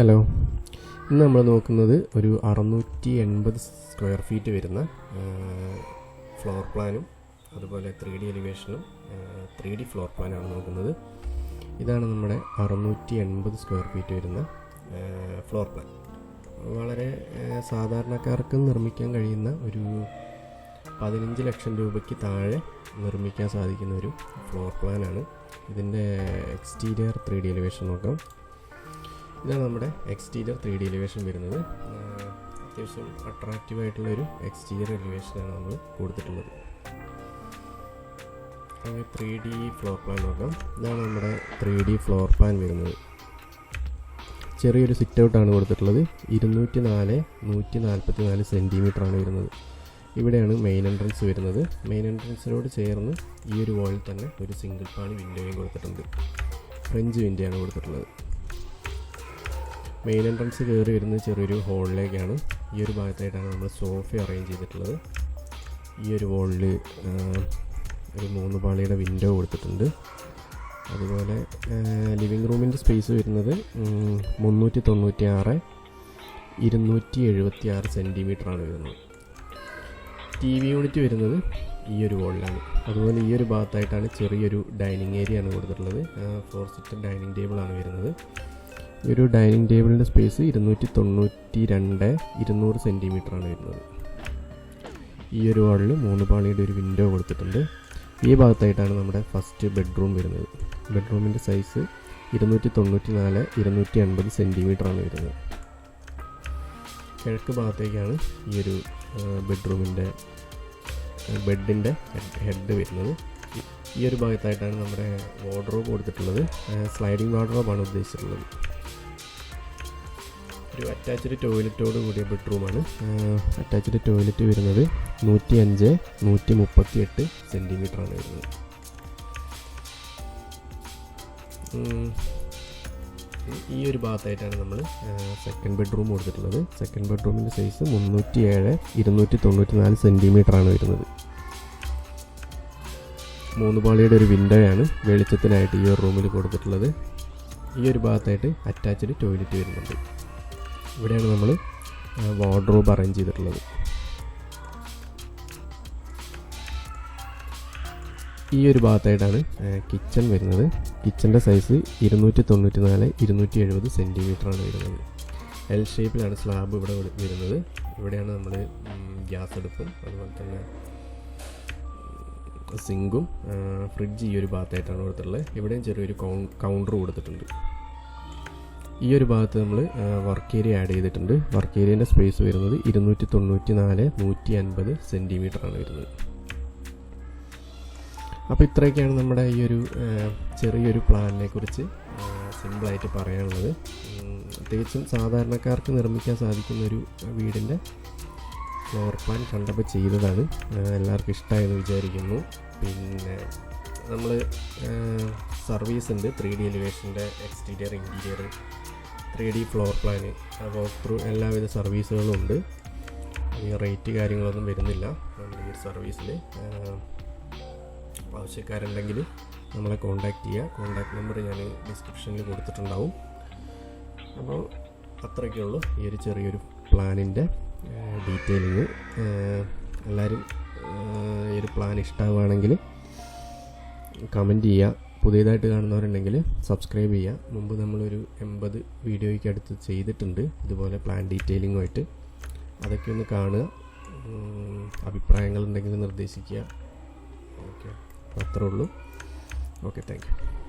Hello. ഇന്ന് നമ്മൾ നോക്കുന്നത് ഒരു അറുന്നൂറ്റി എൺപത് സ്ക്വയർ ഫീറ്റ് വരുന്ന ഫ്ലോർ പ്ലാനും അതുപോലെ ത്രീ ഡി എലിവേഷനും ത്രീ ഡി ഫ്ലോർ പ്ലാനാണ് നോക്കുന്നത്. ഇതാണ് നമ്മുടെ അറുന്നൂറ്റി എൺപത് സ്ക്വയർ ഫീറ്റ് വരുന്ന ഫ്ലോർ പ്ലാൻ. വളരെ സാധാരണക്കാർക്ക് നിർമ്മിക്കാൻ കഴിയുന്ന ഒരു പതിനഞ്ച് ലക്ഷം രൂപയ്ക്ക് താഴെ നിർമ്മിക്കാൻ സാധിക്കുന്ന ഒരു ഫ്ലോർ പ്ലാനാണ്. ഇതിന്റെ എക്സ്റ്റീരിയർ ത്രീ ഡി എലിവേഷൻ നോക്കാം. ഇതാണ് നമ്മുടെ എക്സ്റ്റീരിയർ ത്രീ ഡി എലിവേഷൻ വരുന്നത്. അത്യാവശ്യം അട്രാക്റ്റീവ് ആയിട്ടുള്ള ഒരു എക്സ്റ്റീരിയർ എലിവേഷനാണ് നമ്മൾ കൊടുത്തിട്ടുള്ളത്. അങ്ങനെ ത്രീ ഡി ഫ്ലോർ പ്ലാൻ നോക്കാം. ഇതാണ് നമ്മുടെ ത്രീ ഡി ഫ്ലോർ പ്ലാൻ വരുന്നത്. ചെറിയൊരു സിറ്റ് ഔട്ടാണ് കൊടുത്തിട്ടുള്ളത്. ഇരുന്നൂറ്റി നാല് നൂറ്റി നാൽപ്പത്തി നാല് സെന്റിമീറ്ററാണ് വരുന്നത്. ഇവിടെയാണ് മെയിൻ എൻട്രൻസ് വരുന്നത്. മെയിൻ എൻട്രൻസിനോട് ചേർന്ന് ഈ ഒരു വാളിൽ തന്നെ ഒരു സിംഗിൾ പാണി വിൻഡോയും കൊടുത്തിട്ടുണ്ട്. ഫ്രഞ്ച് വിൻഡോയാണ് കൊടുത്തിട്ടുള്ളത്. മെയിൻ എൻട്രൻസ് കയറി വരുന്ന ചെറിയൊരു ഹോളിലേക്കാണ് ഈ ഒരു ഭാഗത്തായിട്ടാണ് നമ്മൾ സോഫ അറേഞ്ച് ചെയ്തിട്ടുള്ളത്. ഈ ഒരു ഹോളിൽ ഒരു മൂന്ന് പാളിയുടെ വിൻഡോ കൊടുത്തിട്ടുണ്ട്. അതുപോലെ ലിവിങ് റൂമിന്റെ സ്പേസ് വരുന്നത് മുന്നൂറ്റി തൊണ്ണൂറ്റി ആറ് ഇരുന്നൂറ്റി എഴുപത്തി ആറ് സെന്റിമീറ്ററാണ് വരുന്നത്. ടി വി യൂണിറ്റ് വരുന്നത് ഈ ഒരു വോളിലാണ് അതുപോലെ ഈ ഒരു ഭാഗത്തായിട്ടാണ് ചെറിയൊരു ഡൈനിങ് ഏരിയ ആണ് കൊടുത്തിട്ടുള്ളത്. ഫോർ സിറ്റർ ഡൈനിങ് ടേബിളാണ് വരുന്നത്. ഈ ഒരു ഡൈനിങ് ടേബിളിന്റെ സ്പേസ് ഇരുന്നൂറ്റി തൊണ്ണൂറ്റി രണ്ട് ഇരുന്നൂറ് സെന്റിമീറ്റർ ആണ് വരുന്നത്. ഈ ഒരു വാളിൽ മൂന്ന് പാളിയുടെ ഒരു വിൻഡോ കൊടുത്തിട്ടുണ്ട്. ഈ ഭാഗത്തായിട്ടാണ് നമ്മുടെ ഫസ്റ്റ് ബെഡ്റൂം വരുന്നത്. ബെഡ്റൂമിന്റെ സൈസ് ഇരുന്നൂറ്റി തൊണ്ണൂറ്റി നാല് ഇരുന്നൂറ്റി അൻപത് സെന്റിമീറ്റർ ആണ് വരുന്നത്. കിഴക്ക് ഭാഗത്തേക്കാണ് ഈ ഒരു ബെഡ്റൂമിന്റെ ബെഡിന്റെ ഹെഡ് വരുന്നത്. ഈ ഒരു ഭാഗത്തായിട്ടാണ് നമ്മുടെ വാർഡ്രോബ് കൊടുത്തിട്ടുള്ളത്. സ്ലൈഡിങ് വാർഡ്രോബാണ് ഉദ്ദേശിച്ചിട്ടുള്ളത്. ഒരു അറ്റാച്ച്ഡ് ടോയ്ലറ്റോട് കൂടിയ ബെഡ്റൂമാണ് അറ്റാച്ച്ഡ് ടോയ്ലറ്റ് വരുന്നത് നൂറ്റി അഞ്ച് നൂറ്റി മുപ്പത്തി എട്ട് സെന്റിമീറ്ററാണ് വരുന്നത്. ഈ ഒരു ഭാഗത്തായിട്ടാണ് നമ്മൾ സെക്കൻഡ് ബെഡ്റൂം കൊടുത്തിട്ടുള്ളത്. സെക്കൻഡ് ബെഡ്റൂമിന്റെ സൈസ് മുന്നൂറ്റി ഏഴ് ഇരുന്നൂറ്റി തൊണ്ണൂറ്റി നാല് സെന്റിമീറ്ററാണ് വരുന്നത്. മൂന്ന് പാളിയുടെ ഒരു വിൻഡോയാണ് വെളിച്ചത്തിനായിട്ട് ഈ ഒരു റൂമിൽ കൊടുത്തിട്ടുള്ളത്. ഈ ഒരു ഭാഗത്തായിട്ട് അറ്റാച്ച്ഡ് ടോയ്ലറ്റ് വരുന്നുണ്ട്. ഇവിടെയാണ് നമ്മൾ വാർഡ്രോബ് അറേഞ്ച് ചെയ്തിട്ടുള്ളത്. ഈ ഒരു ഭാഗത്തായിട്ടാണ് കിച്ചൺ വരുന്നത്. കിച്ചന്റെ സൈസ് ഇരുന്നൂറ്റി തൊണ്ണൂറ്റി നാല് ഇരുന്നൂറ്റി എഴുപത് സെന്റിമീറ്ററാണ് വരുന്നത്. എൽ ഷേപ്പിലാണ് സ്ലാബ് ഇവിടെ വരുന്നത്. ഇവിടെയാണ് നമ്മൾ ഗ്യാസ് അടുപ്പും അതുപോലെ തന്നെ സിങ്കും ഫ്രിഡ്ജ് ഈ ഒരു ഭാഗത്തായിട്ടാണ് കൊടുത്തിട്ടുള്ളത്. ഇവിടെയും ചെറിയൊരു കൗണ്ടർ കൊടുത്തിട്ടുണ്ട്. ഈ ഒരു ഭാഗത്ത് നമ്മൾ വർക്ക് ഏരിയ ആഡ് ചെയ്തിട്ടുണ്ട്. വർക്ക് ഏരിയന്റെ സ്പേസ് വരുന്നത് ഇരുന്നൂറ്റി തൊണ്ണൂറ്റി നാല് നൂറ്റി അൻപത് സെന്റിമീറ്റർ ആണ് വരുന്നത്. അപ്പോൾ ഇത്രയൊക്കെയാണ് നമ്മുടെ ഈ ഒരു ചെറിയൊരു പ്ലാനിനെ കുറിച്ച് സിമ്പിളായിട്ട് പറയാനുള്ളത്. പ്രത്യേകിച്ചും സാധാരണക്കാർക്ക് നിർമ്മിക്കാൻ സാധിക്കുന്ന ഒരു വീടിന്റെ ഫ്ലോർ പ്ലാൻ കണ്ടപ്പോൾ ചെയ്തതാണ്. എല്ലാവർക്കും ഇഷ്ടമായെന്ന് വിചാരിക്കുന്നു. പിന്നെ നമ്മൾ സർവീസ് ഉണ്ട് three D എലിവേഷന്റെ exterior interior three D floor plan walk through എല്ലാവിധ സർവീസുകളും ഉണ്ട്. ഈ റേറ്റ് കാര്യങ്ങളൊന്നും വരുന്നില്ല. നമ്മുടെ ഈ സർവീസിൽ ആവശ്യക്കാരുണ്ടെങ്കിൽ നമ്മളെ കോൺടാക്റ്റ് ചെയ്യുക. കോൺടാക്ട് നമ്പർ ഞാൻ ഡിസ്ക്രിപ്ഷനിൽ കൊടുത്തിട്ടുണ്ടാവും. അപ്പോൾ അത്രയൊക്കെ ഉള്ളൂ ഈ ഒരു ചെറിയൊരു പ്ലാനിന്റെ ഡീറ്റെയിലിങ്. എല്ലാവരും ഈ ഒരു പ്ലാൻ ഇഷ്ടമാവുകയാണെങ്കിൽ കമന്റ് ചെയ്യുക. പുതിയതായിട്ട് കാണുന്നവരുണ്ടെങ്കിൽ സബ്സ്ക്രൈബ് ചെയ്യുക. മുമ്പ് നമ്മളൊരു എൺപത് വീഡിയോയ്ക്ക് അടുത്ത് ചെയ്തിട്ടുണ്ട്. ഇതുപോലെ പ്ലാൻ ഡീറ്റെയിലിങ്ങുമായിട്ട് അതൊക്കെ ഒന്ന് കാണുക. അഭിപ്രായങ്ങളുണ്ടെങ്കിൽ നിർദ്ദേശിക്കുക. ഓക്കെ അത്രേ ഉള്ളൂ. Okay thank you